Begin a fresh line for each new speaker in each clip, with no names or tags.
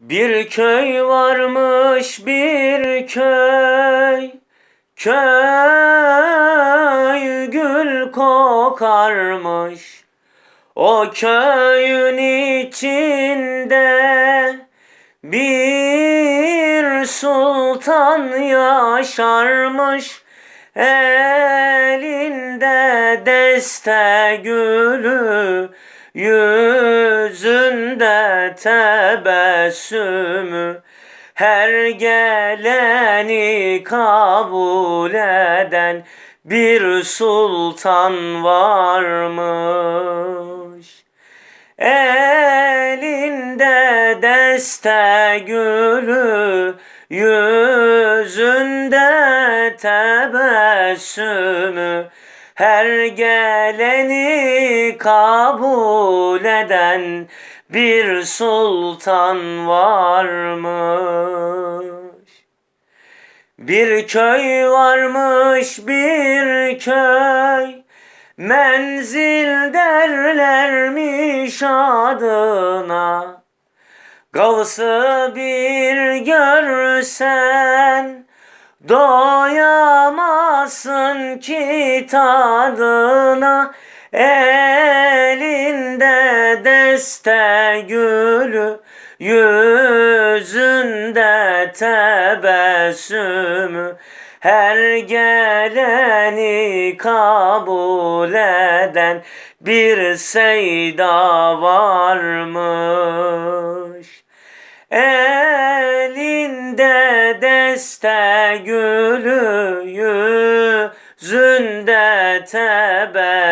Bir köy varmış bir köy. Köy gül kokarmış. O köyün içinde Bir sultan yaşarmış. Elinde deste gülü Yüzünde tebessümü Her geleni kabul eden Bir sultan varmış. Elinde deste gülü Yüzünde tebessümü Her geleni kabul eden Bir sultan varmış. Bir köy varmış bir köy Menzil derlermiş adına. Gavsı bir görsen Doyamazsın ki tadına Elinde deste gülü Yüzünde tebessümü. Her geleni kabul eden Bir seyda varmış. Elinde deste gülü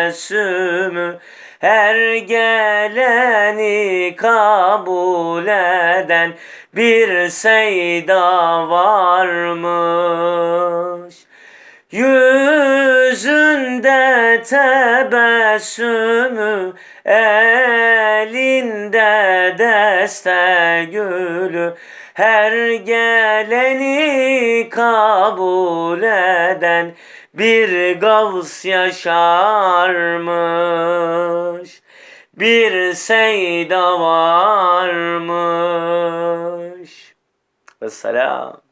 tebessümü Her geleni kabul eden Bir seyda varmış. Yüzünde tebessümü Elinde deste gülü. Her geleni kabul eden Bir gavs yaşarmış. Bir seyda varmış. Vesselam